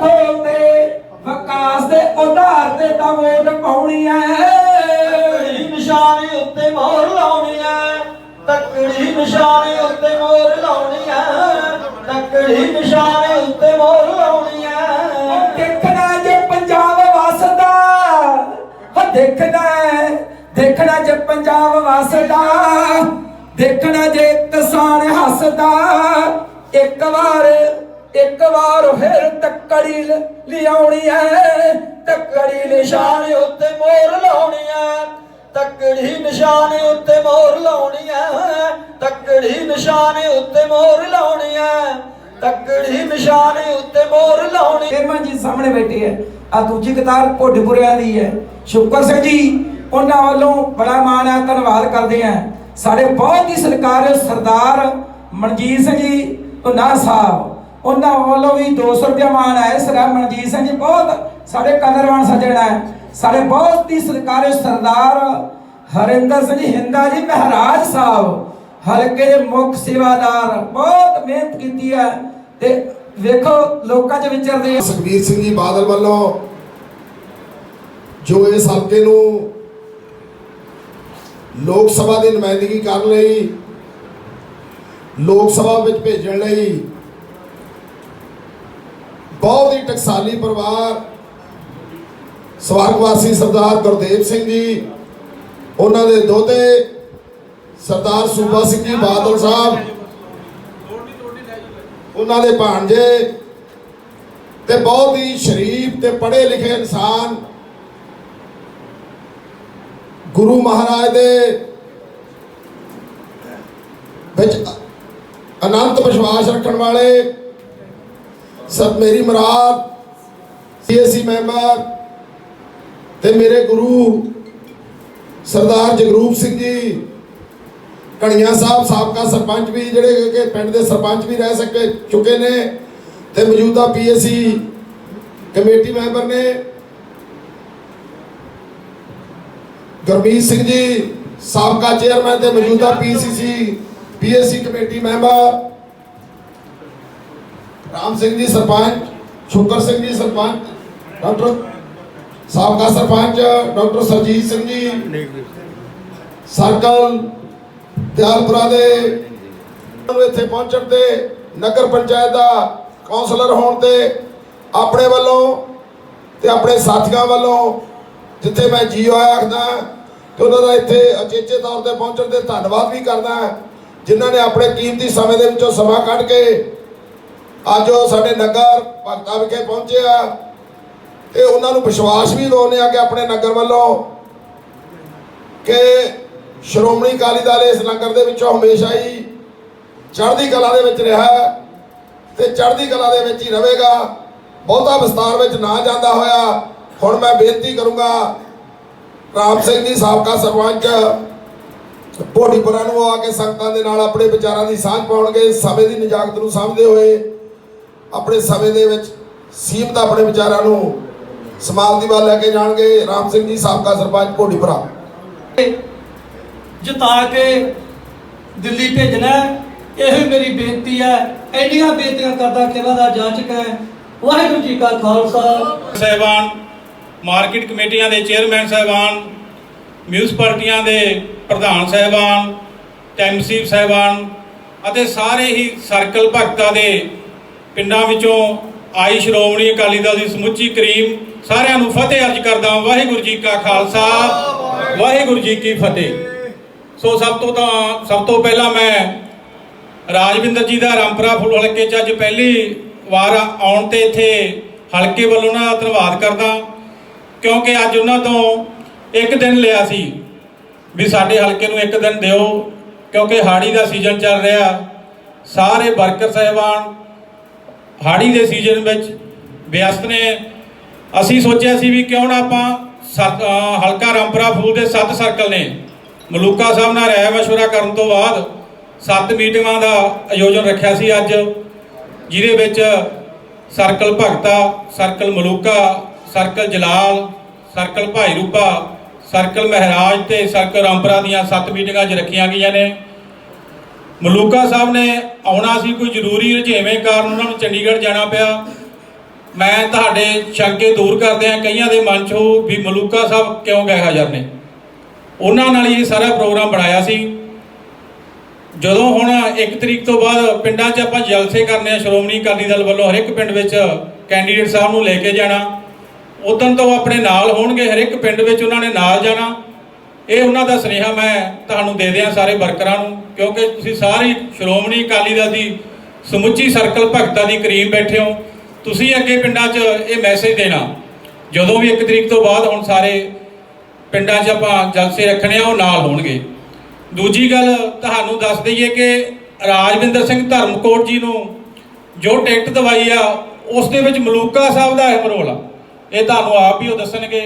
ਖੋਲਦੇ ਵਿਕਾਸ ਦੇ ਆਧਾਰ ਤੇ ਤਾਂ ਵੋਟ ਪਾਉਣੀ ਐ। ਤਕੜੀ ਨਿਸ਼ਾਨੇ ਉੱਤੇ ਮੋਹਰ ਲਾਉਣੀ ਐ ਤਕੜੀ ਨਿਸ਼ਾਨੇ ਉੱਤੇ ਮੋਹਰ ਲਾਉਣੀ ਐ ਤਕੜੀ ਨਿਸ਼ਾਨੇ ਉੱਤੇ ਮੋਹਰ ਲਾਉਣੀ ਐ। ਦੇਖਣਾ ਜੇ ਪੰਜਾਬ ਵਸਦਾ ਹੋ ਦੇਖਣਾ ਦੇਖਣਾ ਜੇ ਪੰਜਾਬ ਵਸਦਾ ਦੇਖਣਾ ਜੇ ਕਿਸਾਨ ਹੱਸਦਾ ਇੱਕ ਵਾਰ ਇੱਕ ਵਾਰ ਫਿਰ ਤੱਕੜੀ ਲਿਆਉਣੀ ਐ। ਤੱਕੜੀ ਨਿਸ਼ਾਨ ਉੱਤੇ ਮੋਹਰ ਲਾਉਣੀ ਐ। ਤਕੜੀ ਨਿਸ਼ਾਨੇ ਉੱਤੇ ਮੋਹਰ ਲਾਉਣੀ ਐ। ਤਕੜੀ ਨਿਸ਼ਾਨੇ ਉੱਤੇ ਮੋਹਰ ਲਾਉਣੀ ਐ। ਤਕੜੀ ਨਿਸ਼ਾਨੇ ਉੱਤੇ ਮੋਹਰ ਲਾਉਣੀ। ਚੇਅਰਮੈਨ ਜੀ ਸਾਹਮਣੇ ਬੈਠੇ ਹੈ ਆ ਦੂਜੀ ਕਤਾਰ ਭੋਡਪੁਰਿਆਂ ਦੀ ਹੈ ਸ਼ੁਕਰ ਸਿੰਘ ਜੀ, ਉਹਨਾਂ ਵੱਲੋਂ ਬੜਾ ਮਾਣ ਹੈ ਧੰਨਵਾਦ ਕਰਦੇ ਆ ਸਾਡੇ ਬਹੁਤ ਹੀ ਸਤਿਕਾਰ ਸਰਦਾਰ ਮਨਜੀਤ ਸਿੰਘ ਜੀ ਉਹਨਾਂ ਸਾਹਿਬ। ਉਹਨਾਂ ਵੱਲੋਂ ਵੀ 200 ਰੁਪਇਆ ਮਾਣ ਹੈ ਸਰਦਾਰ ਮਨਜੀਤ ਸਿੰਘ ਜੀ ਬਹੁਤ ਸਾਡੇ ਕਦਰਵਾਨ ਸੱਜਣ ਹੈ। ਸਾਡੇ ਬਹੁਤ ਹੀ ਸਤਿਕਾਰ ਸਰਦਾਰ ਹਰਿੰਦਰ ਸਿੰਘ ਹਿੰਦਾ ਜੀ ਮਹਾਰਾਜ ਸਾਹਿਬ, ਹਲਕੇ ਦੇ ਮੁੱਖ ਸੇਵਾਦਾਰ, ਬਹੁਤ ਮਿਹਨਤ ਕੀਤੀ ਹੈ ਤੇ ਵੇਖੋ ਲੋਕਾਂ 'ਚ ਵਿਚਰਦੇ ਸੁਖਬੀਰ ਸਿੰਘ ਜੀ ਬਾਦਲ ਵੱਲੋਂ ਜੋ ਇਸ ਹਲਕੇ ਨੂੰ ਲੋਕ ਸਭਾ ਦੀ ਨੁਮਾਇੰਦਗੀ ਕਰਨ ਲਈ, ਲੋਕ ਸਭਾ ਵਿੱਚ ਭੇਜਣ ਲਈ ਬਹੁਤ ਹੀ ਟਕਸਾਲੀ ਪਰਿਵਾਰ। ਸਵਰਗਵਾਸੀ ਸਰਦਾਰ ਗੁਰਦੇਵ ਸਿੰਘ ਜੀ, ਉਹਨਾਂ ਦੇ ਦੋਤੇ ਸਰਦਾਰ ਸੂਬਾ ਸਿੰਘ ਜੀ ਬਾਦਲ ਸਾਹਿਬ, ਉਹਨਾਂ ਦੇ ਭਾਣਜੇ ਤੇ ਬਹੁਤ ਹੀ ਸ਼ਰੀਫ ਤੇ ਪੜ੍ਹੇ ਲਿਖੇ ਇਨਸਾਨ ਗੁਰੂ ਮਹਾਰਾਜ ਦੇ ਵਿੱਚ ਅਨੰਤ ਵਿਸ਼ਵਾਸ ਰੱਖਣ ਵਾਲੇ ਸਤ ਮੇਰੀ ਮੁਰਾਦ, ਸੀਐਸਸੀ ਮੈਂਬਰ ਤੇ ਮੇਰੇ ਗੁਰੂ ਸਰਦਾਰ ਜਗਰੂਪ ਸਿੰਘ ਜੀ ਕਣੀਆਂ ਸਾਹਿਬ, ਸਾਬਕਾ ਸਰਪੰਚ ਵੀ ਜਿਹੜੇ ਕਿ ਪਿੰਡ ਦੇ ਸਰਪੰਚ ਵੀ ਰਹਿ ਸਕੇ, ਚੁੱਕੇ ਨੇ ਤੇ ਮੌਜੂਦਾ ਪੀਐਸਸੀ ਕਮੇਟੀ ਮੈਂਬਰ ਨੇ। ਗੁਰਮੀਤ ਸਿੰਘ ਜੀ, ਸਾਬਕਾ ਚੇਅਰਮੈਨ ਤੇ ਮੌਜੂਦਾ PCC, PSC committee member. Ram Singh ji sarpanch, ਸ਼ੁਕਰ ਸਿੰਘ ਜੀ ਸਰਪੰਚ, ਡਾਕਟਰ ਸਾਬਕਾ ਸਰਪੰਚ, ਡਾਕਟਰ ਸਰਜੀਤ ਸਿੰਘ ਜੀ, ਸਰਕਲ ਦਿਆਲਪੁਰਾ ਦੇ ਇੱਥੇ ਪਹੁੰਚਣ ਤੇ ਨਗਰ ਪੰਚਾਇਤ ਦਾ ਕਾਉਂਸਲਰ ਹੋਣ ਤੇ ਆਪਣੇ ਵੱਲੋਂ ਤੇ ਆਪਣੇ ਸਾਥੀਆਂ ਵੱਲੋਂ ਜਿੱਥੇ ਮੈਂ ਜੀ ਆਇਆ ਆਖਦਾ ਤੇ ਉਹਨਾਂ ਦਾ ਇੱਥੇ ਅਚੇਚੇ ਤੌਰ ਤੇ ਪਹੁੰਚਣ ਤੇ ਧੰਨਵਾਦ ਵੀ ਕਰਦਾ ਜਿਨ੍ਹਾਂ ਨੇ ਆਪਣੇ ਕੀਮਤੀ ਸਮੇਂ ਦੇ ਵਿੱਚੋਂ ਸਮਾਂ ਕੱਢ ਕੇ ਅੱਜ ਉਹ ਸਾਡੇ ਨਗਰ ਭਗਤਾ ਵਿਖੇ ਪਹੁੰਚੇ ਆ ਤੇ ਉਹਨਾਂ ਨੂੰ ਵਿਸ਼ਵਾਸ ਵੀ ਦਿਵਾਉਂਦੇ ਆ ਕਿ ਆਪਣੇ ਨਗਰ ਵੱਲੋਂ ਕਿ ਸ਼੍ਰੋਮਣੀ ਅਕਾਲੀ ਦਲ ਇਸ ਲੰਗਰ ਦੇ ਵਿੱਚੋਂ ਹਮੇਸ਼ਾ ਹੀ ਚੜ੍ਹਦੀ ਕਲਾ ਦੇ ਵਿੱਚ ਰਿਹਾ ਹੈ ਤੇ ਚੜ੍ਹਦੀ ਕਲਾ ਦੇ ਵਿੱਚ ਹੀ ਰਹੇਗਾ। ਬਹੁਤਾ ਵਿਸਤਾਰ ਵਿੱਚ ਨਾ ਜਾਂਦਾ ਹੋਇਆ। ਹੁਣ ਮੈਂ ਬੇਨਤੀ ਕਰੂੰਗਾ ਰਾਮ ਸਿੰਘ ਜੀ, ਸਾਬਕਾ ਸਰਪੰਚ ਭੋੜੀਪੁਰਾ ਨੂੰ ਆ ਕੇ ਸੰਗਤਾਂ ਦੇ ਨਾਲ ਆਪਣੇ ਵਿਚਾਰਾਂ ਦੀ ਸਾਂਝ ਪਾਉਣਗੇ, ਸਮੇਂ ਦੀ ਨਿਜਾਕਤ ਨੂੰ ਸਮਝਦੇ ਹੋਏ ਆਪਣੇ ਸਮੇਂ ਦੇ ਵਿੱਚ ਸੀਮਤ ਆਪਣੇ ਵਿਚਾਰਾਂ ਨੂੰ ਸਮਾਪਤੀ ਵੱਲ ਲੈ ਕੇ ਜਾਣਗੇ। ਰਾਮ ਸਿੰਘ ਜੀ ਸਾਬਕਾ ਸਰਪੰਚ ਭੋੜੀਪੁਰਾ ਜਿਤਾ ਕੇ ਦਿੱਲੀ ਭੇਜਣਾ। ਇਹੋ ਹੀ ਮੇਰੀ ਬੇਨਤੀ ਹੈ। ਐਡੀਆਂ ਬੇਨਤੀਆਂ ਕਰਦਾ ਕਿਹਾ ਦਾ ਜਾਚਕ ਹੈ। ਵਾਹਿਗੁਰੂ ਜੀ ਕਾ ਖਾਲਸਾ। ਸਾਹਿਬਾਨ ਮਾਰਕੀਟ ਕਮੇਟੀਆਂ ਦੇ ਚੇਅਰਮੈਨ ਸਾਹਿਬਾਨ ਮਿਊਨਿਸਪਲਟੀਆਂ ਦੇ ਪ੍ਰਧਾਨ ਸਾਹਿਬਾਨ ਟੈਮਸੀਪ ਸਾਹਿਬਾਨ ਅਤੇ ਸਾਰੇ ਹੀ ਸਰਕਲ ਭਗਤਾਂ ਦੇ ਪਿੰਡਾਂ ਵਿੱਚੋਂ ਆਈ ਸ਼੍ਰੋਮਣੀ ਅਕਾਲੀ ਦਲ ਦੀ ਸਮੁੱਚੀ ਕਰੀਮ ਸਾਰਿਆਂ ਨੂੰ ਫਤਿਹ ਅਰਜ ਕਰਦਾ ਵਾਹਿਗੁਰੂ ਜੀ ਕਾ ਖਾਲਸਾ, ਵਾਹਿਗੁਰੂ ਜੀ ਕੀ ਫਤਿਹ। ਸੋ ਸਭ ਤੋਂ ਤਾਂ, ਸਭ ਤੋਂ ਪਹਿਲਾਂ ਮੈਂ ਰਾਜਵਿੰਦਰ ਜੀ ਦਾ ਰਾਮਪੁਰਾ ਫੁੱਲ ਹਲਕੇ 'ਚ ਅੱਜ ਪਹਿਲੀ ਵਾਰ ਆਉਣ ਤੇ ਇੱਥੇ ਹਲਕੇ ਵੱਲੋਂ ਉਹਨਾਂ ਦਾ ਧੰਨਵਾਦ ਕਰਦਾ ਕਿਉਂਕਿ ਅੱਜ ਉਹਨਾਂ ਤੋਂ ਇੱਕ ਦਿਨ ਲਿਆ ਸੀ ਵੀ ਸਾਡੇ ਹਲਕੇ ਨੂੰ ਇੱਕ ਦਿਨ ਦਿਓ, ਕਿਉਂਕਿ ਹਾੜੀ ਦਾ ਸੀਜ਼ਨ ਚੱਲ ਰਿਹਾ। ਸਾਰੇ ਵਰਕਰ ਸਹਿਬਾਨ ਹਾੜੀ ਦੇ ਸੀਜ਼ਨ ਵਿੱਚ ਵਿਅਸਤ ਨੇ। ਅਸੀਂ ਸੋਚਿਆ ਸੀ ਵੀ ਕਿਉਂ ਨਾ ਆਪਾਂ ਸੱਤ- ਹਲਕਾ ਰਾਮਪੁਰਾ ਫੂਲ ਦੇ ਸੱਤ ਸਰਕਲ ਨੇ। ਮਲੂਕਾ ਸਾਹਿਬ ਨਾਲ ਰਾਇ ਮਸ਼ਵਰਾ ਕਰਨ ਤੋਂ ਬਾਅਦ ਸੱਤ ਮੀਟਿੰਗਾਂ ਦਾ ਆਯੋਜਨ ਰੱਖਿਆ ਸੀ ਅੱਜ। ਜਿਹਦੇ ਵਿੱਚ circle Bhagta circle Maluka circle Jalal circle Bhai Rupa circle ਮਹਾਰਾਜ ਤੇ ਸਰਕਲ ਰਾਮਪੁਰਾ ਦੀਆਂ ਸੱਤ ਮੀਟਿੰਗਾਂ ਅੱਜ ਰੱਖੀਆਂ ਗਈਆਂ ਨੇ। ਮਲੂਕਾ ਸਾਹਿਬ ਨੇ ਆਉਣਾ ਸੀ ਕੋਈ ਜ਼ਰੂਰੀ ਰੁਝੇਵੇਂ ਕਾਰਨ ਉਹਨਾਂ ਨੂੰ ਚੰਡੀਗੜ੍ਹ ਜਾਣਾ ਪਿਆ। ਮੈਂ ਤੁਹਾਡੇ ਸ਼ੰਕੇ ਦੂਰ ਕਰਦੇ ਆ ਕਈਆਂ ਦੇ ਮਨ 'ਚ ਹੋ ਵੀ ਮਲੂਕਾ ਸਾਹਿਬ ਕਿਉਂ ਗਏ ਹਾਜ਼ਰ ਨੇ ਉਹਨਾਂ ਨਾਲ ਹੀ ਇਹ ਸਾਰਾ ਪ੍ਰੋਗਰਾਮ ਬਣਾਇਆ ਸੀ। ਜਦੋਂ ਹੁਣ 1 ਤਰੀਕ ਤੋਂ ਬਾਅਦ ਪਿੰਡਾਂ 'ਚ ਆਪਾਂ ਜਲਸੇ ਕਰਨੇ ਆ, ਸ਼੍ਰੋਮਣੀ ਅਕਾਲੀ ਦਲ ਵੱਲੋਂ ਹਰ ਇੱਕ ਪਿੰਡ ਵਿੱਚ ਕੈਂਡੀਡੇਟ ਸਾਹਿਬ ਨੂੰ ਲੈ ਕੇ ਜਾਣਾ। ਉਦੋਂ ਤੋਂ ਆਪਣੇ ਨਾਲ ਹੋਣਗੇ ਹਰ ਇੱਕ ਪਿੰਡ ਵਿੱਚ ਉਹਨਾਂ ਨੇ ਨਾਲ ਜਾਣਾ। ਇਹ ਉਹਨਾਂ ਦਾ ਸੁਨੇਹਾ ਮੈਂ ਤੁਹਾਨੂੰ ਦੇ ਦਿਆਂ ਸਾਰੇ ਵਰਕਰਾਂ ਨੂੰ, ਕਿਉਂਕਿ ਤੁਸੀਂ ਸਾਰੀ ਸ਼੍ਰੋਮਣੀ ਅਕਾਲੀ ਦਲ ਦੀ ਸਮੁੱਚੀ ਸਰਕਲ ਭਗਤਾਂ ਦੀ ਕਰੀਮ ਬੈਠੇ ਹੋ। ਤੁਸੀਂ ਅੱਗੇ ਪਿੰਡਾਂ 'ਚ ਇਹ ਮੈਸੇਜ ਦੇਣਾ। ਜਦੋਂ ਵੀ 1 ਤਰੀਕ ਤੋਂ ਬਾਅਦ ਹੁਣ ਸਾਰੇ ਪਿੰਡਾਂ 'ਚ ਆਪਾਂ ਜਲਸੇ ਰੱਖਣੇ ਆ, ਉਹ ਨਾਲ ਹੋਣਗੇ। ਦੂਜੀ ਗੱਲ ਤੁਹਾਨੂੰ ਦੱਸ ਦਈਏ ਕਿ ਰਾਜਵਿੰਦਰ ਸਿੰਘ ਧਰਮਕੋਟ ਜੀ ਨੂੰ ਜੋ ਟਿਕਟ ਦਵਾਈ ਆ, ਉਸ ਦੇ ਵਿੱਚ ਮਲੂਕਾ ਸਾਹਿਬ ਦਾ ਅਹਿਮ ਰੋਲ ਆ। ਇਹ ਤੁਹਾਨੂੰ ਆਪ ਹੀ ਉਹ ਦੱਸਣਗੇ,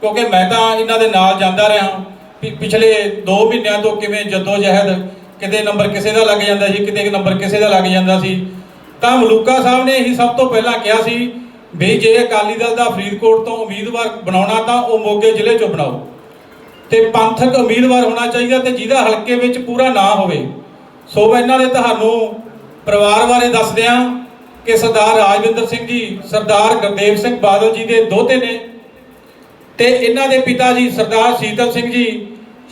ਕਿਉਂਕਿ ਮੈਂ ਤਾਂ ਇਹਨਾਂ ਦੇ ਨਾਲ ਜਾਂਦਾ ਰਿਹਾ। ਪਿਛਲੇ 2 ਮਹੀਨਿਆਂ ਤੋਂ ਕਿਵੇਂ ਜੱਦੋ ਜਹਿਦ ਕਿਤੇ ਨੰਬਰ ਕਿਸੇ ਦਾ ਲੱਗ ਜਾਂਦਾ ਸੀ, ਕਿਤੇ ਨੰਬਰ ਕਿਸੇ ਦਾ ਲੱਗ ਜਾਂਦਾ ਸੀ। ਤਾਂ ਮਲੂਕਾ ਸਾਹਿਬ ਨੇ ਇਹੀ ਸਭ ਤੋਂ ਪਹਿਲਾਂ ਕਿਹਾ ਸੀ ਵੀ ਜੇ ਅਕਾਲੀ ਦਲ ਦਾ ਫਰੀਦਕੋਟ ਤੋਂ ਉਮੀਦਵਾਰ ਬਣਾਉਣਾ ਤਾਂ ਉਹ ਮੋਗੇ ਜ਼ਿਲ੍ਹੇ ਚੋਂ ਬਣਾਓ। ਤੇ ਪੰਥਕ ਉਮੀਦਵਾਰ ਹੋਣਾ ਚਾਹੀਦਾ ਤੇ ਜਿਹਦਾ ਹਲਕੇ ਵਿੱਚ ਪੂਰਾ ਨਾਂ ਹੋਵੇ। ਸੋ ਇਹਨਾਂ ਦੇ ਤੁਹਾਨੂੰ ਪਰਿਵਾਰ ਬਾਰੇ ਦੱਸਦਿਆਂ ਕਿ ਸਰਦਾਰ ਰਾਜਵਿੰਦਰ ਸਿੰਘ ਜੀ, ਸਰਦਾਰ ਗੁਰਦੇਵ ਸਿੰਘ ਬਾਦਲ ਜੀ ਦੇ ਦੋਤੇ ਨੇ ਤੇ ਇਹਨਾਂ ਦੇ ਪਿਤਾ ਜੀ ਸਰਦਾਰ ਸੀਤਲ ਸਿੰਘ ਜੀ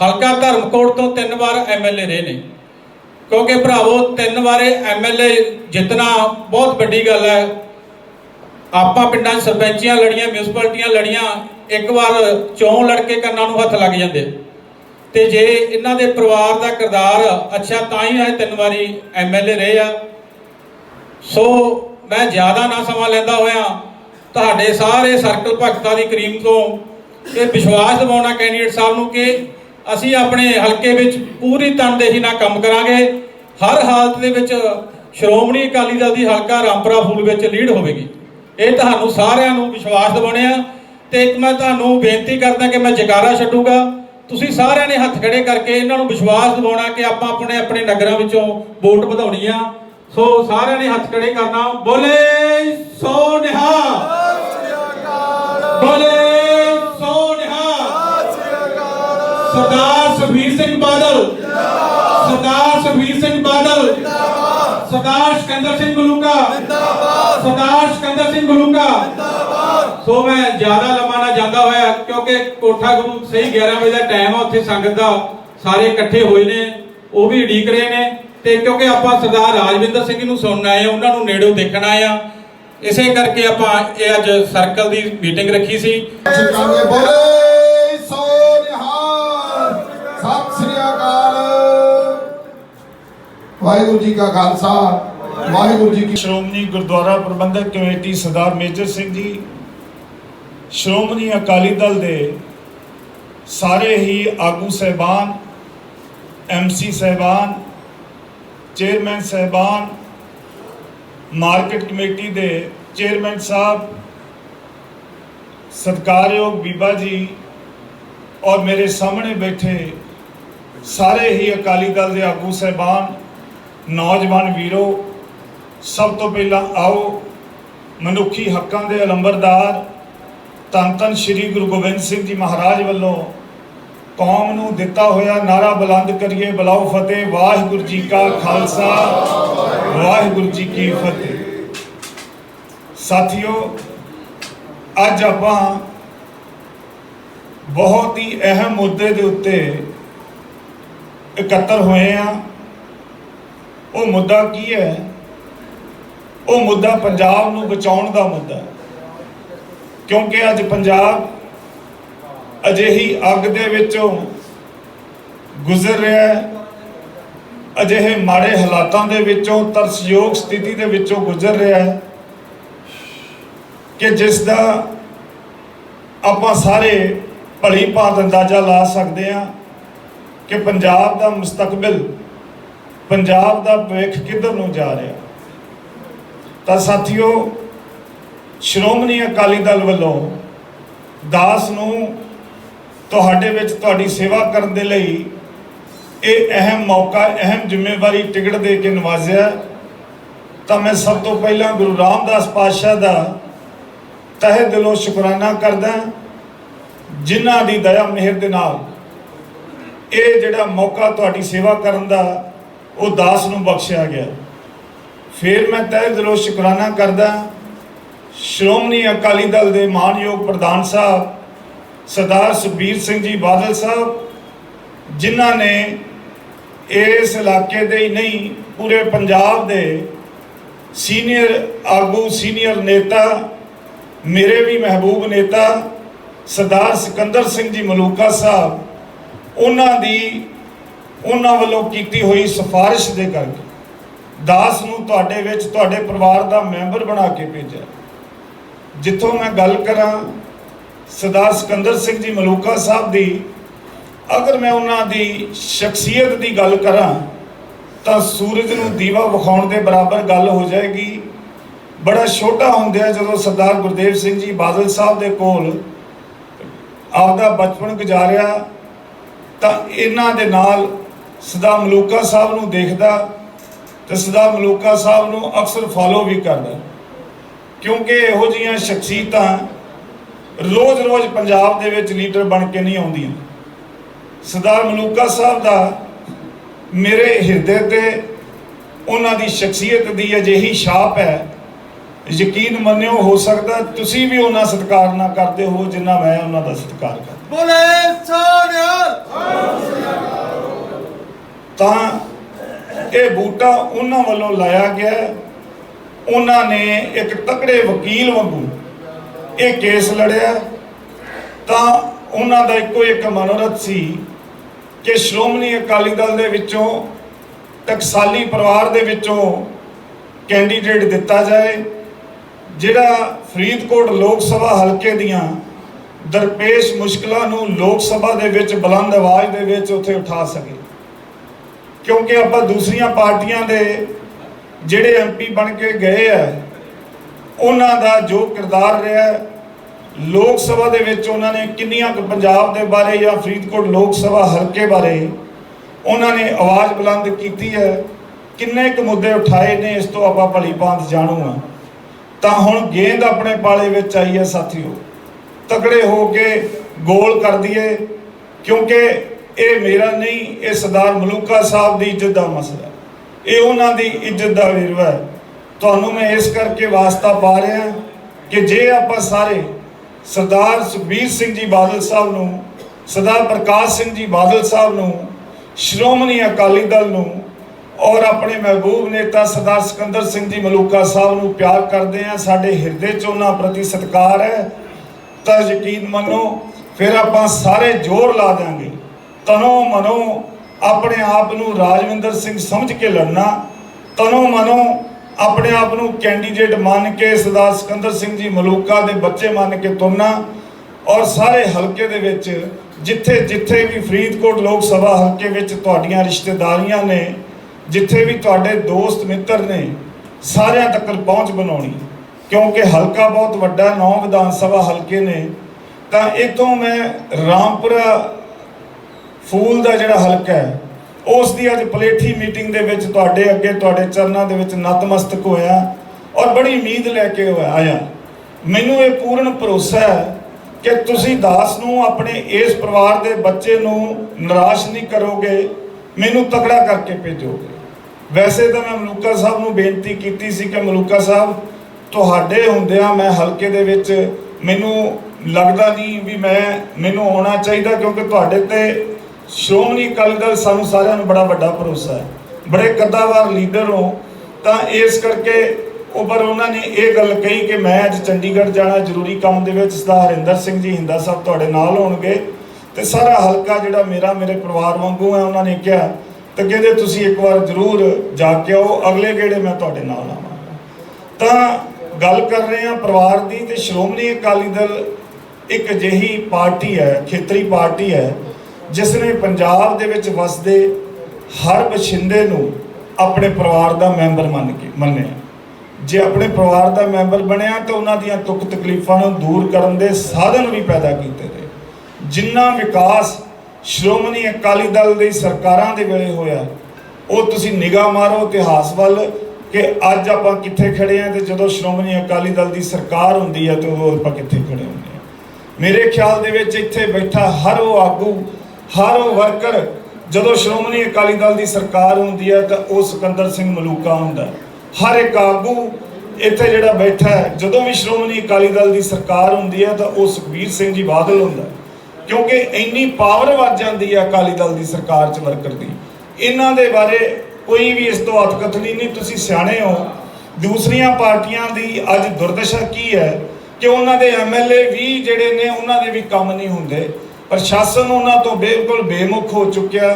ਹਲਕਾ ਧਰਮਕੋਟ ਤੋਂ ਤਿੰਨ ਵਾਰ ਐਮਐਲਏ ਰਹੇ ਨੇ। ਕਿਉਂਕਿ ਭਰਾਵੋ, ਤਿੰਨ ਵਾਰੇ ਐਮਐਲਏ ਜਿੱਤਣਾ ਬਹੁਤ ਵੱਡੀ ਗੱਲ ਹੈ। ਆਪਾਂ ਪਿੰਡਾਂ 'ਚ ਸਰਪੰਚੀਆਂ ਲੜੀਆਂ, ਮਿਊਨਿਸਪਲਟੀਆਂ ਲੜੀਆਂ, ਇੱਕ ਵਾਰ ਚੋਣ ਲੜ ਕੇ ਕੰਨਾਂ ਨੂੰ ਹੱਥ ਲੱਗ ਜਾਂਦੇ। ਤੇ ਜੇ ਇਹਨਾਂ ਦੇ ਪਰਿਵਾਰ ਦਾ ਕਿਰਦਾਰ ਅੱਛਾ, ਤਾਂ ਹੀ ਇਹ ਤਿੰਨ ਵਾਰੀ ਐਮਐਲਏ ਰਹੇ ਆ। ਸੋ ਮੈਂ ਜ਼ਿਆਦਾ ਨਾ ਸਮਾਂ ਲੈਂਦਾ ਹੋਇਆ, ਤੁਹਾਡੇ ਸਾਰੇ ਸਰਕਲ ਭਗਤਾਂ ਦੀ ਕਰੀਮ ਤੋਂ ਇਹ ਵਿਸ਼ਵਾਸ ਦਿਵਾਉਣਾ ਕੈਂਡੀਡੇਟ ਸਾਹਿਬ ਨੂੰ ਕਿ ਅਸੀਂ ਆਪਣੇ ਹਲਕੇ ਵਿੱਚ ਪੂਰੀ ਤਨਦੇਹੀ ਨਾਲ ਕੰਮ ਕਰਾਂਗੇ। ਹਰ ਹਾਲਤ ਦੇ ਵਿੱਚ ਸ਼੍ਰੋਮਣੀ ਅਕਾਲੀ ਦਲ ਦੀ ਹਲਕਾ ਰਾਮਪੁਰਾ ਫੂਲ ਵਿੱਚ ਲੀਡ ਹੋਵੇਗੀ। ਇਹ ਤੁਹਾਨੂੰ ਸਾਰਿਆਂ ਨੂੰ ਵਿਸ਼ਵਾਸ ਦਿਵਾਉਣੇ ਆ ਤੇ ਇੱਕ ਮੈਂ ਤੁਹਾਨੂੰ ਬੇਨਤੀ ਕਰਦਾ ਕਿ ਮੈਂ ਜਕਾਰਾ ਛੱਡੂਗਾ। ਤੁਸੀਂ ਸਾਰਿਆਂ ਨੇ ਹੱਥ ਖੜੇ ਕਰਕੇ ਇਹਨਾਂ ਨੂੰ ਵਿਸ਼ਵਾਸ ਦਿਵਾਉਣਾ ਕਿ ਆਪਾਂ ਆਪਣੇ ਆਪਣੇ ਨਗਰਾਂ ਵਿੱਚੋਂ ਵੋਟ ਵਧਾਉਣੀ ਆ। ਸੋ ਸਾਰਿਆਂ ਨੇ ਹੱਥ ਖੜੇ ਕਰਨਾ। ਬੋਲੇ ਸੋ ਨਿਹਾਲ। ਬੋਲੇ ਸਰਦਾਰ ਸੁਖਬੀਰ ਸਿੰਘ ਬਾਦਲ। ਸਰਦਾਰ ਸੁਖਬੀਰ ਸਿੰਘ ਬਾਦਲ। ਸਰਦਾਰ ਸਿਕੰਦਰ ਸਿੰਘ ਮਲੂਕਾ। ਸਰਦਾਰ ਸਿਕੰਦਰ ਸਿੰਘ ਮਲੂਕਾ। ਸੋ ਮੈਂ ਜ਼ਿਆਦਾ ਲੰਮਾ ਨਾ ਜਾਂਦਾ ਹੋਇਆ, ਕਿਉਂਕਿ ਕੋਠਾ ਗੁਰੂ ਸਹੀ 11 ਵਜੇ ਦਾ ਟਾਈਮ ਆ, ਉੱਥੇ ਸੰਗਤ ਦਾ ਸਾਰੇ ਇਕੱਠੇ ਹੋਏ ਨੇ, ਉਹ ਵੀ ਉਡੀਕ ਰਹੇ ਨੇ। ਤੇ ਕਿਉਂਕਿ ਆਪਾਂ ਸਰਦਾਰ ਰਾਜਵਿੰਦਰ ਸਿੰਘ ਨੂੰ ਸੁਣਨ ਆਏ ਆ, ਉਹਨਾਂ ਨੂੰ ਨੇੜੋਂ ਦੇਖਣ ਆਏ ਆ। ਇਸੇ ਕਰਕੇ ਆਪਾਂ ਇਹ ਅੱਜ ਸਰਕਲ ਦੀ ਮੀਟਿੰਗ ਰੱਖੀ ਸੀ। ਬੋਲੇ। ਵਾਹਿਗੁਰੂ ਜੀ ਕਾ ਖਾਲਸਾ, ਵਾਹਿਗੁਰੂ ਜੀ ਕੀ ਸ਼੍ਰੋਮਣੀ ਗੁਰਦੁਆਰਾ ਪ੍ਰਬੰਧਕ ਕਮੇਟੀ ਸਰਦਾਰ ਮੇਜਰ ਸਿੰਘ ਜੀ, ਸ਼੍ਰੋਮਣੀ ਅਕਾਲੀ ਦਲ ਦੇ ਸਾਰੇ ਹੀ ਆਗੂ ਸਹਿਬਾਨ ਐਮਸੀ ਸਹਿਬਾਨ, ਚੇਅਰਮੈਨ ਸਹਿਬਾਨ, ਮਾਰਕੀਟ ਕਮੇਟੀ ਦੇ ਚੇਅਰਮੈਨ ਸਾਹਿਬ, ਸਤਿਕਾਰਯੋਗ ਬੀਬਾ ਜੀ ਔਰ ਮੇਰੇ ਸਾਹਮਣੇ ਬੈਠੇ ਸਾਰੇ ਹੀ ਅਕਾਲੀ ਦਲ ਦੇ ਆਗੂ ਸਹਿਬਾਨ ਨੌਜਵਾਨ ਵੀਰੋ, ਸਭ ਤੋਂ ਪਹਿਲਾਂ ਆਓ, ਮਨੁੱਖੀ ਹੱਕਾਂ ਦੇ ਅਲੰਬਰਦਾਰ ਧੰਨ ਧੰਨ ਸ੍ਰੀ ਗੁਰੂ ਗੋਬਿੰਦ ਸਿੰਘ ਜੀ ਮਹਾਰਾਜ ਵੱਲੋਂ ਕੌਮ ਨੂੰ ਦਿੱਤਾ ਹੋਇਆ ਨਾਰਾ ਬੁਲੰਦ ਕਰੀਏ ਬਲਾਓ ਫਤਿਹ, ਵਾਹਿਗੁਰੂ ਜੀ ਕਾ ਖਾਲਸਾ, ਵਾਹਿਗੁਰੂ ਜੀ ਕੀ ਫਤਿਹ। ਸਾਥੀਓ, ਅੱਜ ਆਪਾਂ ਬਹੁਤ ਹੀ ਅਹਿਮ ਮੁੱਦੇ ਦੇ ਉੱਤੇ ਇਕੱਤਰ ਹੋਏ ਆ। ਉਹ ਮੁੱਦਾ ਕੀ ਹੈ ਉਹ ਮੁੱਦਾ ਪੰਜਾਬ ਨੂੰ ਬਚਾਉਣ ਦਾ ਮੁੱਦਾ ਹੈ। ਕਿਉਂਕਿ ਅੱਜ ਪੰਜਾਬ ਅਜਿਹੀ ਅੱਗ ਦੇ ਵਿੱਚੋਂ ਗੁਜ਼ਰ ਰਿਹਾ ਹੈ ਅਜਿਹੇ ਮਾੜੇ ਹਾਲਾਤਾਂ ਦੇ ਵਿੱਚੋਂ, ਤਰਸਯੋਗ ਸਥਿਤੀ ਦੇ ਵਿੱਚੋਂ ਗੁਜ਼ਰ ਰਿਹਾ ਹੈ ਕਿ ਜਿਸ ਦਾ ਆਪਾਂ ਸਾਰੇ ਭਲੀ ਭਾਂਤ ਅੰਦਾਜ਼ਾ ਲਾ ਸਕਦੇ ਹਾਂ ਕਿ ਪੰਜਾਬ ਦਾ ਮੁਸਤਕਬਲ ਪੰਜਾਬ ਦਾ ਭਵਿੱਖ ਕਿੱਧਰ ਨੂੰ ਜਾ ਰਿਹਾ? ਤਾਂ ਸਾਥੀਓ, ਸ਼੍ਰੋਮਣੀ ਅਕਾਲੀ ਦਲ ਵੱਲੋਂ ਦਾਸ ਨੂੰ ਤੁਹਾਡੇ ਵਿੱਚ ਤੁਹਾਡੀ ਸੇਵਾ ਕਰਨ ਦੇ ਲਈ ਇਹ ਅਹਿਮ ਮੌਕਾ, ਅਹਿਮ ਜ਼ਿੰਮੇਵਾਰੀ ਟਿਕਟ ਦੇ ਕੇ ਨਵਾਜ਼ਿਆ। ਤਾਂ ਮੈਂ ਸਭ ਤੋਂ ਪਹਿਲਾਂ ਗੁਰੂ ਰਾਮਦਾਸ ਪਾਤਸ਼ਾਹ ਦਾ ਤਹਿ ਦਿਲੋਂ ਸ਼ੁਕਰਾਨਾ ਕਰਦਾ ਜਿਨ੍ਹਾਂ ਦੀ ਦਇਆ ਮਿਹਰ ਦੇ ਨਾਲ ਇਹ ਜਿਹੜਾ ਮੌਕਾ ਤੁਹਾਡੀ ਸੇਵਾ ਕਰਨ ਦਾ ਉਹ ਦਾਸ ਨੂੰ ਬਖਸ਼ਿਆ ਗਿਆ। ਫਿਰ ਮੈਂ ਤਹਿ ਦਿਲੋਂ ਸ਼ੁਕਰਾਨਾ ਕਰਦਾ, ਸ਼੍ਰੋਮਣੀ ਅਕਾਲੀ ਦਲ ਦੇ ਮਾਨਯੋਗ ਪ੍ਰਧਾਨ ਸਾਹਿਬ, ਸਰਦਾਰ ਸੁਖਬੀਰ ਸਿੰਘ ਜੀ ਬਾਦਲ ਸਾਹਿਬ, ਜਿਨ੍ਹਾਂ ਨੇ ਇਸ ਇਲਾਕੇ ਦੇ ਹੀ ਨਹੀਂ, ਪੂਰੇ ਪੰਜਾਬ ਦੇ ਸੀਨੀਅਰ, ਆਗੂ ਸੀਨੀਅਰ ਨੇਤਾ, ਮੇਰੇ ਵੀ ਮਹਿਬੂਬ ਨੇਤਾ, ਸਰਦਾਰ ਸਿਕੰਦਰ ਸਿੰਘ ਜੀ ਮਲੂਕਾ ਸਾਹਿਬ, ਉਹਨਾਂ ਦੀ ਉਹਨਾਂ ਵੱਲੋਂ ਕੀਤੀ ਹੋਈ ਸਿਫਾਰਿਸ਼ ਦੇ ਕਰਕੇ ਦਾਸ ਨੂੰ ਤੁਹਾਡੇ ਵਿੱਚ ਤੁਹਾਡੇ ਪਰਿਵਾਰ ਦਾ ਮੈਂਬਰ ਬਣਾ ਕੇ ਭੇਜਿਆ। ਜਿੱਥੋਂ ਮੈਂ ਗੱਲ ਕਰਾਂ, ਸਰਦਾਰ ਸਿਕੰਦਰ ਸਿੰਘ ਜੀ ਮਲੂਕਾ ਸਾਹਿਬ ਦੀ, ਅਗਰ ਮੈਂ ਉਹਨਾਂ ਦੀ ਸ਼ਖਸੀਅਤ ਦੀ ਗੱਲ ਕਰਾਂ, ਤਾਂ ਸੂਰਜ ਨੂੰ ਦੀਵਾ ਵਿਖਾਉਣ ਦੇ ਬਰਾਬਰ ਗੱਲ ਹੋ ਜਾਏਗੀ। ਬੜਾ ਛੋਟਾ ਹੁੰਦਿਆਂ ਜਦੋਂ ਸਰਦਾਰ ਗੁਰਦੇਵ ਸਿੰਘ ਜੀ ਬਾਦਲ ਸਾਹਿਬ ਦੇ ਕੋਲ ਆਪਦਾ ਬਚਪਨ ਗੁਜ਼ਾਰਿਆ, ਤਾਂ ਇਹਨਾਂ ਦੇ ਨਾਲ ਸਦਾ ਮਲੂਕਾ ਸਾਹਿਬ ਨੂੰ ਦੇਖਦਾ ਤੇ ਸਦਾ ਮਲੂਕਾ ਸਾਹਿਬ ਨੂੰ ਅਕਸਰ ਫਾਲੋ ਵੀ ਕਰਦਾ। ਕਿਉਂਕਿ ਇਹੋ ਜਿਹੀਆਂ ਸ਼ਖਸੀਅਤਾਂ ਰੋਜ਼-ਰੋਜ਼ ਪੰਜਾਬ ਦੇ ਵਿੱਚ ਲੀਡਰ ਬਣ ਕੇ ਨਹੀਂ ਆਉਂਦੀਆਂ। ਸਰਦਾਰ ਮਲੂਕਾ ਸਾਹਿਬ ਦਾ ਮੇਰੇ ਹਿਰਦੇ ਤੇ ਉਹਨਾਂ ਦੀ ਸ਼ਖਸੀਅਤ ਦੀ ਅਜਿਹੀ ਛਾਪ ਹੈ, ਯਕੀਨ ਮੰਨਿਓ ਹੋ ਸਕਦਾ ਤੁਸੀਂ ਵੀ ਉਹਨਾਂ ਸਤਿਕਾਰ ਨਾ ਕਰਦੇ ਹੋ ਜਿੰਨਾ ਮੈਂ ਉਹਨਾਂ ਦਾ ਸਤਿਕਾਰ ਕਰਦਾ। ਬੋਲੇ ਸੋਨਿਆ ਤਾਂ ਇਹ ਬੂਟਾ ਉਹਨਾਂ ਵੱਲੋਂ ਲਾਇਆ ਗਿਆ। ਉਹਨਾਂ ਨੇ ਇੱਕ ਤਕੜੇ ਵਕੀਲ ਵਾਂਗੂ ਇਹ ਕੇਸ ਲੜਿਆ। ਤਾਂ ਉਹਨਾਂ ਦਾ ਇੱਕੋ ਇੱਕ ਮਨੋਰਥ ਸੀ ਕਿ ਸ਼੍ਰੋਮਣੀ ਅਕਾਲੀ ਦਲ ਦੇ ਵਿੱਚੋਂ, ਟਕਸਾਲੀ ਪਰਿਵਾਰ ਦੇ ਵਿੱਚੋਂ ਕੈਂਡੀਡੇਟ ਦਿੱਤਾ ਜਾਏ, ਜਿਹੜਾ ਫਰੀਦਕੋਟ ਲੋਕ ਸਭਾ ਹਲਕੇ ਦੀਆਂ ਦਰਪੇਸ਼ ਮੁਸ਼ਕਲਾਂ ਨੂੰ ਲੋਕ ਸਭਾ ਦੇ ਵਿੱਚ, ਬੁਲੰਦ ਆਵਾਜ਼ ਦੇ ਵਿੱਚ ਉੱਥੇ ਉਠਾ ਸਕੇ। ਕਿਉਂਕਿ ਆਪਾਂ ਦੂਸਰੀਆਂ ਪਾਰਟੀਆਂ ਦੇ ਜਿਹੜੇ ਐਮਪੀ ਬਣ ਕੇ ਗਏ ਆ, ਉਹਨਾਂ ਦਾ ਜੋ ਕਿਰਦਾਰ ਰਿਹਾ, ਲੋਕ ਸਭਾ ਦੇ ਵਿੱਚ ਉਹਨਾਂ ਨੇ ਕਿੰਨੀਆਂ ਕੁ ਪੰਜਾਬ ਦੇ ਬਾਰੇ ਜਾਂ ਫਰੀਦਕੋਟ ਲੋਕ ਸਭਾ ਹਲਕੇ ਬਾਰੇ ਉਹਨਾਂ ਨੇ ਆਵਾਜ਼ ਬੁਲੰਦ ਕੀਤੀ ਹੈ, ਕਿੰਨੇ ਕੁ ਮੁੱਦੇ ਉਠਾਏ ਨੇ, ਇਸ ਤੋਂ ਆਪਾਂ ਭਲੀ ਭਾਂਤ ਜਾਣੂ ਆ ਤਾਂ ਹੁਣ ਗੇਂਦ ਆਪਣੇ ਪਾਲੇ ਵਿੱਚ ਆਈ ਹੈ ਸਾਥੀਓ। ਤਕੜੇ ਹੋ ਕੇ ਗੋਲ ਕਰ ਦਈਏ, ਕਿਉਂਕਿ ਇਹ ਮੇਰਾ ਨਹੀਂ, ਇਹ ਸਰਦਾਰ ਮਲੂਕਾ ਸਾਹਿਬ ਦੀ ਇੱਜ਼ਤ ਦਾ ਮਸਲਾ ਇਹ ਉਹਨਾਂ ਦੀ ਇੱਜ਼ਤ ਦਾ ਵੇਰਵਾ ਹੈ। ਤੁਹਾਨੂੰ ਮੈਂ ਇਸ ਕਰਕੇ ਵਾਸਤਾ ਪਾ ਰਿਹਾ ਕਿ ਜੇ ਆਪਾਂ ਸਾਰੇ ਸਰਦਾਰ ਸੁਖਬੀਰ ਸਿੰਘ ਜੀ ਬਾਦਲ ਸਾਹਿਬ ਨੂੰ, ਸਰਦਾਰ ਪ੍ਰਕਾਸ਼ ਸਿੰਘ ਜੀ ਬਾਦਲ ਸਾਹਿਬ ਨੂੰ, ਸ਼੍ਰੋਮਣੀ ਅਕਾਲੀ ਦਲ ਨੂੰ ਔਰ ਆਪਣੇ ਮਹਿਬੂਬ ਨੇਤਾ ਸਰਦਾਰ ਸਿਕੰਦਰ ਸਿੰਘ ਜੀ ਮਲੂਕਾ ਸਾਹਿਬ ਨੂੰ ਪਿਆਰ ਕਰਦੇ ਆ ਸਾਡੇ ਹਿਰਦੇ 'ਚ ਉਹਨਾਂ ਪ੍ਰਤੀ ਸਤਿਕਾਰ ਹੈ, ਤਾਂ ਯਕੀਨ ਮੰਨੋ, ਫਿਰ ਆਪਾਂ ਸਾਰੇ ਜ਼ੋਰ ਲਾ ਦਾਂਗੇ ਤਨੋ ਮਨੋ ਆਪਣੇ ਆਪ ਨੂੰ ਰਾਜਵਿੰਦਰ ਸਿੰਘ ਸਮਝ ਕੇ ਲੜਨਾ, ਤਨੋ ਮਨੋ ਆਪਣੇ ਆਪ ਨੂੰ ਕੈਂਡੀਡੇਟ ਮੰਨ ਕੇ ਸਰਦਾਰ ਸਿਕੰਦਰ ਸਿੰਘ ਜੀ ਮਲੂਕਾ ਦੇ ਬੱਚੇ ਮੰਨ ਕੇ ਤੁਰਨਾ ਔਰ ਸਾਰੇ ਹਲਕੇ ਦੇ ਵਿੱਚ ਜਿੱਥੇ ਜਿੱਥੇ ਵੀ ਫਰੀਦਕੋਟ ਲੋਕ ਸਭਾ ਹਲਕੇ ਵਿੱਚ ਤੁਹਾਡੀਆਂ ਰਿਸ਼ਤੇਦਾਰੀਆਂ ਨੇ, ਜਿੱਥੇ ਵੀ ਤੁਹਾਡੇ ਦੋਸਤ ਮਿੱਤਰ ਨੇ, ਸਾਰਿਆਂ ਤੱਕ ਪਹੁੰਚ ਬਣਾਉਣੀ। ਕਿਉਂਕਿ ਹਲਕਾ ਬਹੁਤ ਵੱਡਾ ਨੌ ਵਿਧਾਨ ਸਭਾ ਹਲਕੇ ਨੇ। ਤਾਂ ਇਤੋਂ ਮੈਂ ਰਾਮਪੁਰਾ ਫੂਲ ਦਾ ਜਿਹੜਾ ਹਲਕਾ ਹੈ, ਉਸ ਦੀ ਅੱਜ ਪਲੇਠੀ ਮੀਟਿੰਗ ਦੇ ਵਿੱਚ ਤੁਹਾਡੇ ਅੱਗੇ, ਤੁਹਾਡੇ ਚਰਨਾਂ ਦੇ ਵਿੱਚ ਨਤਮਸਤਕ ਹੋਇਆ ਔਰ ਬੜੀ ਉਮੀਦ ਲੈ ਕੇ ਹੋਇਆ- ਆਇਆ। ਮੈਨੂੰ ਇਹ ਪੂਰਨ ਭਰੋਸਾ ਹੈ ਕਿ ਤੁਸੀਂ ਦਾਸ ਨੂੰ ਆਪਣੇ ਇਸ ਪਰਿਵਾਰ ਦੇ ਬੱਚੇ ਨੂੰ ਨਿਰਾਸ਼ ਨਹੀਂ ਕਰੋਗੇ, ਮੈਨੂੰ ਤਕੜਾ ਕਰਕੇ ਭੇਜੋਗੇ। ਵੈਸੇ ਤਾਂ ਮੈਂ ਮਲੂਕਾ ਸਾਹਿਬ ਨੂੰ ਬੇਨਤੀ ਕੀਤੀ ਸੀ ਕਿ ਮਲੂਕਾ ਸਾਹਿਬ, ਤੁਹਾਡੇ ਹੁੰਦਿਆਂ ਮੈਂ ਹਲਕੇ ਦੇ ਵਿੱਚ ਮੈਨੂੰ ਲੱਗਦਾ ਨਹੀਂ ਵੀ ਮੈਂ, ਮੈਨੂੰ ਆਉਣਾ ਚਾਹੀਦਾ ਕਿਉਂਕਿ ਤੁਹਾਡੇ ਤੇ ਸ਼੍ਰੋਮਣੀ ਅਕਾਲੀ ਦਲ ਸਾਨੂੰ ਸਾਰਿਆਂ ਨੂੰ ਬੜਾ ਵੱਡਾ ਭਰੋਸਾ ਹੈ। ਬੜੇ ਕੱਦਾਵਾਰ ਲੀਡਰ ਹੋ। ਤਾਂ ਇਸ ਕਰਕੇ ਉਹ ਪਰ ਉਹਨਾਂ ਨੇ ਇਹ ਗੱਲ ਕਹੀ ਕਿ ਮੈਂ ਅੱਜ ਚੰਡੀਗੜ੍ਹ ਜਾਣਾ ਜ਼ਰੂਰੀ ਕੰਮ ਦੇ ਵਿੱਚ। ਸਰਦਾਰ ਹਰਿੰਦਰ ਸਿੰਘ ਜੀ, ਹਿੰਦਾ ਸਾਹਿਬ ਤੁਹਾਡੇ ਨਾਲ ਹੋਣਗੇ। ਤੇ ਸਾਰਾ ਹਲਕਾ ਜਿਹੜਾ ਮੇਰਾ, ਮੇਰੇ ਪਰਿਵਾਰ ਵਾਂਗੂ ਹੈ, ਉਹਨਾਂ ਨੇ ਕਿਹਾ। ਤੇ ਕਹਿੰਦੇ ਤੁਸੀਂ ਇੱਕ ਵਾਰ ਜ਼ਰੂਰ ਜਾ ਕੇ ਆਓ, ਅਗਲੇ ਗੇੜੇ ਮੈਂ ਤੁਹਾਡੇ ਨਾਲ ਆਵਾਂਗਾ। ਤਾਂ ਗੱਲ ਕਰ ਰਹੇ ਹਾਂ ਪਰਿਵਾਰ ਦੀ ਤੇ ਸ਼੍ਰੋਮਣੀ ਅਕਾਲੀ ਦਲ ਇੱਕ ਅਜਿਹੀ ਪਾਰਟੀ ਹੈ, ਖੇਤਰੀ ਪਾਰਟੀ ਹੈ ਜਿਸ ਨੇ ਪੰਜਾਬ ਦੇ ਵਿੱਚ ਵਸਦੇ ਹਰ ਬਛਿੰਦੇ ਨੂੰ ਆਪਣੇ ਪਰਿਵਾਰ ਦਾ ਮੈਂਬਰ ਮੰਨ ਕੇ ਮੰਨਿਆ। ਜੇ ਆਪਣੇ ਪਰਿਵਾਰ ਦਾ ਮੈਂਬਰ ਬਣਿਆ ਤਾਂ ਉਹਨਾਂ ਦੀਆਂ ਦੁੱਖ ਤਕਲੀਫਾਂ ਨੂੰ ਦੂਰ ਕਰਨ ਦੇ ਸਾਧਨ ਵੀ ਪੈਦਾ ਕੀਤੇ ਨੇ ਜਿੰਨਾ ਵਿਕਾਸ ਸ਼੍ਰੋਮਣੀ ਅਕਾਲੀ ਦਲ ਦੀ ਸਰਕਾਰਾਂ ਦੇ ਵੇਲੇ ਹੋਇਆ, ਉਹ ਤੁਸੀਂ ਨਿਗਾਹ ਮਾਰੋ ਇਤਿਹਾਸ ਵੱਲ ਕਿ ਅੱਜ ਆਪਾਂ ਕਿੱਥੇ ਖੜੇ ਆਂ ਤੇ ਜਦੋਂ ਸ਼੍ਰੋਮਣੀ ਅਕਾਲੀ ਦਲ ਦੀ ਸਰਕਾਰ ਹੁੰਦੀ ਹੈ ਤੇ ਉਦੋਂ ਆਪਾਂ ਕਿੱਥੇ ਖੜੇ ਹੁੰਦੇ ਹਾਂ। ਮੇਰੇ ਖਿਆਲ ਦੇ ਵਿੱਚ ਇੱਥੇ ਬੈਠਾ ਹਰ ਉਹ ਆਗੂ ਹਰ ਵਰਕਰ, ਜਦੋਂ ਸ਼੍ਰੋਮਣੀ ਅਕਾਲੀ ਦਲ ਦੀ ਸਰਕਾਰ ਹੁੰਦੀ ਹੈ, ਤਾਂ ਉਹ ਸਿਕੰਦਰ ਸਿੰਘ ਮਲੂਕਾ ਹੁੰਦਾ ਹਰ ਇੱਕ ਆਗੂ ਇੱਥੇ ਜਿਹੜਾ ਬੈਠਾ ਹੈ, ਜਦੋਂ ਵੀ ਸ਼੍ਰੋਮਣੀ ਅਕਾਲੀ ਦਲ ਦੀ ਸਰਕਾਰ ਹੁੰਦੀ ਹੈ, ਤਾਂ ਉਹ ਸੁਖਬੀਰ ਸਿੰਘ ਜੀ ਬਾਦਲ ਹੁੰਦਾ ਕਿਉਂਕਿ ਇੰਨੀ ਪਾਵਰ ਵੱਜ ਜਾਂਦੀ ਹੈ ਅਕਾਲੀ ਦਲ ਦੀ ਸਰਕਾਰ 'ਚ ਵਰਕਰ ਦੀ। ਇਹਨਾਂ ਦੇ ਬਾਰੇ ਕੋਈ ਵੀ ਇਸ ਤੋਂ ਅਤਕਥਨੀ ਨਹੀਂ ਤੁਸੀਂ ਸਿਆਣੇ ਹੋ। ਦੂਸਰੀਆਂ ਪਾਰਟੀਆਂ ਦੀ ਅੱਜ ਦੁਰਦਸ਼ਾ ਕੀ ਹੈ ਕਿ ਉਹਨਾਂ ਦੇ ਐਮਐਲਏ ਵੀ ਜਿਹੜੇ ਨੇ, ਉਹਨਾਂ ਦੇ ਵੀ ਕੰਮ ਨਹੀਂ ਹੁੰਦੇ। ਪ੍ਰਸ਼ਾਸਨ ਉਹਨਾਂ ਤੋਂ ਬਿਲਕੁਲ ਬੇਮੁਖ ਹੋ ਚੁੱਕਿਆ।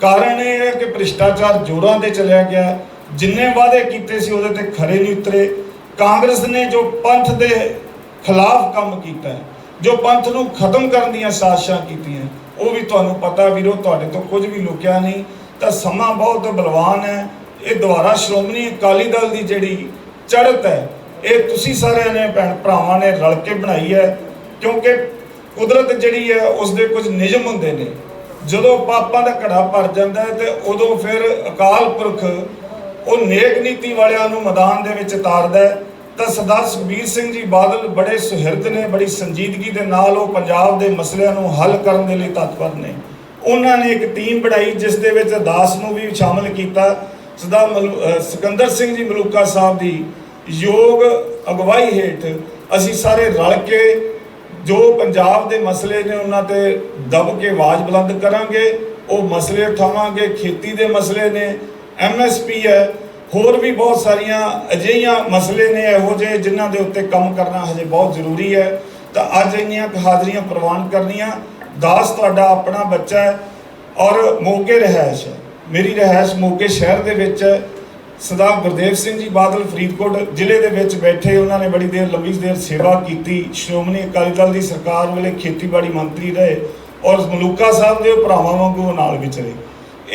ਕਾਰਨ ਇਹ ਹੈ ਕਿ ਭ੍ਰਿਸ਼ਟਾਚਾਰ ਜੋਰਾਂ ਤੇ ਚਲਿਆ ਗਿਆ। ਜਿੰਨੇ ਵਾਅਦੇ ਕੀਤੇ ਸੀ ਉਹਦੇ ਤੇ ਖਰੇ ਨਹੀਂ ਉਤਰੇ। ਕਾਂਗਰਸ ਨੇ ਜੋ ਪੰਥ ਦੇ ਖਿਲਾਫ ਕੰਮ ਕੀਤਾ ਜੋ ਪੰਥ ਨੂੰ ਖਤਮ ਕਰਨ ਦੀਆਂ ਸਾਜ਼ਿਸ਼ਾਂ ਕੀਤੀਆਂ ਉਹ ਵੀ ਤੁਹਾਨੂੰ ਪਤਾ ਵੀਰੋ, ਤੁਹਾਡੇ ਤੋਂ ਕੁਝ ਵੀ ਲੁਕਿਆ ਨਹੀਂ। ਤਾਂ ਸਮਾਂ ਬਹੁਤ ਬਲਵਾਨ ਹੈ। ਇਹ ਦੁਆਰਾ ਸ਼੍ਰੋਮਣੀ ਅਕਾਲੀ ਦਲ ਦੀ ਜਿਹੜੀ ਚੜ੍ਹਤ ਹੈ, ਇਹ ਤੁਸੀਂ ਸਾਰਿਆਂ ਨੇ ਭੈਣ ਭਰਾਵਾਂ ਨੇ ਰਲ ਕੇ ਬਣਾਈ ਹੈ। ਕਿਉਂਕਿ ਕੁਦਰਤ ਜਿਹੜੀ ਹੈ ਉਸ ਦੇ ਕੁਝ ਨਿਯਮ ਹੁੰਦੇ ਨੇ। ਜਦੋਂ ਪਾਪਾਂ ਦਾ ਘੜਾ ਭਰ ਜਾਂਦਾ ਹੈ ਤੇ ਉਦੋਂ ਫਿਰ ਅਕਾਲ ਪੁਰਖ ਉਹ ਨੇਕ ਨੀਤੀ ਵਾਲਿਆਂ ਨੂੰ ਮੈਦਾਨ ਦੇ ਵਿੱਚ ਉਤਾਰਦਾ ਹੈ। ਤਾਂ ਸਰਦਾਰ ਸੁਖਬੀਰ ਸਿੰਘ ਜੀ ਬਾਦਲ ਬੜੇ ਸੁਹਿਰਦ ਨੇ, ਬੜੀ ਸੰਜੀਦਗੀ ਦੇ ਨਾਲ ਉਹ ਪੰਜਾਬ ਦੇ ਮਸਲਿਆਂ ਨੂੰ ਹੱਲ ਕਰਨ ਦੇ ਲਈ ਤਤਪਰ ਨੇ। ਉਹਨਾਂ ਨੇ ਇੱਕ ਟੀਮ ਬਣਾਈ, ਜਿਸ ਦੇ ਵਿੱਚ ਦਾਸ ਨੂੰ ਵੀ ਸ਼ਾਮਲ ਕੀਤਾ। ਸਦਾ ਮਲੂ- ਸਿਕੰਦਰ ਸਿੰਘ ਜੀ ਮਲੂਕਾ ਸਾਹਿਬ ਦੀ ਯੋਗ ਅਗਵਾਈ ਹੇਠ ਅਸੀਂ ਸਾਰੇ ਰਲ ਕੇ ਜੋ ਪੰਜਾਬ ਦੇ ਮਸਲੇ ਨੇ ਉਹਨਾਂ ਤੇ ਦਬ ਕੇ ਆਵਾਜ਼ ਬੁਲੰਦ ਕਰਾਂਗੇ, ਉਹ ਮਸਲੇ ਉਠਾਵਾਂਗੇ, ਖੇਤੀ ਦੇ ਮਸਲੇ ਨੇ ਐਮਐਸਪੀ ਹੈ, ਹੋਰ ਵੀ ਬਹੁਤ ਸਾਰੀਆਂ ਅਜਿਹੀਆਂ ਮਸਲੇ ਨੇ ਇਹੋ ਜਿਹੇ ਜਿਨ੍ਹਾਂ ਦੇ ਉੱਤੇ ਕੰਮ ਕਰਨਾ ਹਜੇ ਬਹੁਤ ਜ਼ਰੂਰੀ ਹੈ। ਤਾਂ ਅੱਜ ਇੰਨੀਆਂ ਹਾਜ਼ਰੀਆਂ ਪ੍ਰਵਾਨ ਕਰਨੀਆਂ, ਦਾਸ ਤੁਹਾਡਾ ਆਪਣਾ ਬੱਚਾ ਹੈ ਔਰ ਮੋਗੇ ਰਹਿائش ਹੈ। ਮੇਰੀ ਰਹਿائش ਮੋਗੇ ਸ਼ਹਿਰ ਦੇ ਵਿੱਚ ਹੈ। ਸਰਦਾਰ ਗੁਰਦੇਵ ਸਿੰਘ ਜੀ ਬਾਦਲ ਫਰੀਦਕੋਟ ਜ਼ਿਲ੍ਹੇ ਦੇ ਵਿੱਚ ਬੈਠੇ, ਉਹਨਾਂ ਨੇ ਬੜੀ ਦੇਰ, ਲੰਬੀ ਦੇਰ ਸੇਵਾ ਕੀਤੀ। ਸ਼੍ਰੋਮਣੀ ਅਕਾਲੀ ਦਲ ਦੀ ਸਰਕਾਰ ਵੇਲੇ ਖੇਤੀਬਾੜੀ ਮੰਤਰੀ ਰਹੇ ਔਰ ਮਲੂਕਾ ਸਾਹਿਬ ਦੇ ਭਰਾਵਾਂ ਵਾਂਗੂ ਉਹ ਨਾਲ ਵਿਚਰੇ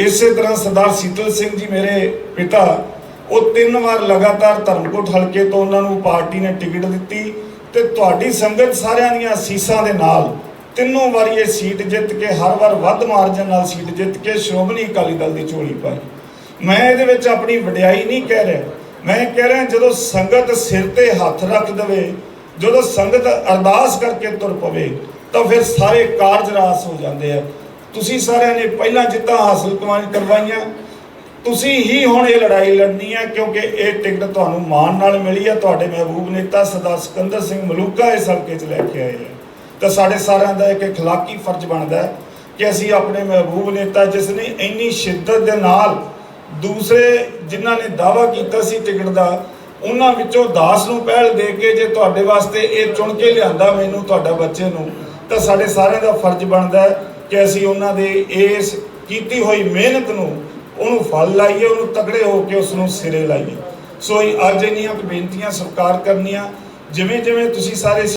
ਇਸੇ ਤਰ੍ਹਾਂ ਸਰਦਾਰ ਸੀਤਲ ਸਿੰਘ ਜੀ ਮੇਰੇ ਪਿਤਾ, ਉਹ ਤਿੰਨ ਵਾਰ ਲਗਾਤਾਰ ਧਰਮਕੋਟ ਹਲਕੇ ਤੋਂ ਉਹਨਾਂ ਨੂੰ ਪਾਰਟੀ ਨੇ ਟਿਕਟ ਦਿੱਤੀ ਤੇ ਤੁਹਾਡੀ ਸੰਗਤ ਸਾਰਿਆਂ ਦੀਆਂ ਅਸੀਸਾਂ ਦੇ ਨਾਲ ਤਿੰਨੋਂ ਵਾਰੀ ਇਹ ਸੀਟ ਜਿੱਤ ਕੇ ਹਰ ਵਾਰ ਵੱਧ ਮਾਰਜਨ ਨਾਲ ਸੀਟ ਜਿੱਤ ਕੇ ਸ਼੍ਰੋਮਣੀ ਅਕਾਲੀ ਦਲ ਦੀ ਝੋਲੀ ਪਾਈ। ਮੈਂ ਇਹਦੇ ਵਿੱਚ ਆਪਣੀ ਵਡਿਆਈ ਨਹੀਂ ਕਹਿ ਰਿਹਾ ਮੈਂ ਇਹ ਕਹਿ ਰਿਹਾ ਜਦੋਂ ਸੰਗਤ ਸਿਰ ਤੇ ਹੱਥ ਰੱਖ ਦਵੇ ਜਦੋਂ ਸੰਗਤ ਅਰਦਾਸ ਕਰਕੇ ਤੁਰ ਪਵੇ ਤਾਂ ਫਿਰ ਸਾਰੇ ਕਾਰਜ ਰਾਸ ਹੋ ਜਾਂਦੇ ਆ ਤੁਸੀਂ ਸਾਰਿਆਂ ਨੇ ਪਹਿਲਾਂ ਜਿੱਤਾਂ ਹਾਸਲ ਕਰਵਾਈ- ਕਰਵਾਈਆਂ ਤੁਸੀਂ ਹੀ ਹੁਣ ਇਹ ਲੜਾਈ ਲੜਨੀ ਹੈ ਕਿਉਂਕਿ ਇਹ ਟਿਕਟ ਤੁਹਾਨੂੰ ਮਾਣ ਨਾਲ ਮਿਲੀ ਹੈ ਤੁਹਾਡੇ ਮਹਿਬੂਬ ਨੇਤਾ ਸਰਦਾਰ ਸਿਕੰਦਰ ਸਿੰਘ ਮਲੂਕਾ ਇਸ ਹਲਕੇ 'ਚ ਲੈ ਕੇ ਆਏ ਹੈ ਤਾਂ ਸਾਡੇ ਸਾਰਿਆਂ ਦਾ ਇੱਕ اخلاقی ਫਰਜ਼ ਬਣਦਾ ਹੈ ਕਿ ਅਸੀਂ ਆਪਣੇ ਮਹਿਬੂਬ ਨੇਤਾ ਜਿਸ ਨੇ ਇੰਨੀ ਸ਼ਿੱਦਤ ਦੇ ਨਾਲ ਦੂਸਰੇ ਜਿਨ੍ਹਾਂ ਨੇ ਦਾਵਾ ਕੀਤਾ ਸੀ ਟਿਕਟ ਦਾ, ਉਹਨਾਂ ਵਿੱਚੋਂ ਦਾਸ ਨੂੰ ਪਹਿਲ ਦੇ ਕੇ ਜੇ ਤੁਹਾਡੇ ਵਾਸਤੇ ਇਹ ਚੁਣ ਕੇ ਲਿਆਂਦਾ ਮੈਨੂੰ ਤੁਹਾਡਾ ਬੱਚੇ ਨੂੰ, ਤਾਂ ਸਾਡੇ ਸਾਰਿਆਂ ਦਾ ਫਰਜ਼ ਬਣਦਾ ਕਿ ਅਸੀਂ ਉਹਨਾਂ ਦੇ ਇਸ ਕੀਤੀ ਹੋਈ ਮਿਹਨਤ ਨੂੰ ਉਹਨੂੰ ਫਲ ਲਾਈਏ, ਉਹਨੂੰ ਤਕੜੇ ਹੋ ਕੇ ਉਸ ਨੂੰ ਸਿਰੇ ਲਾਈਏ। ਸੋ ਅੱਜ ਇੰਨੀਆਂ ਕੁ ਬੇਨਤੀਆਂ ਸਵੀਕਾਰ ਕਰਨੀਆਂ ਜਿਵੇਂ ਜਿਵੇਂ ਤੁਸੀਂ ਸਾਰੇ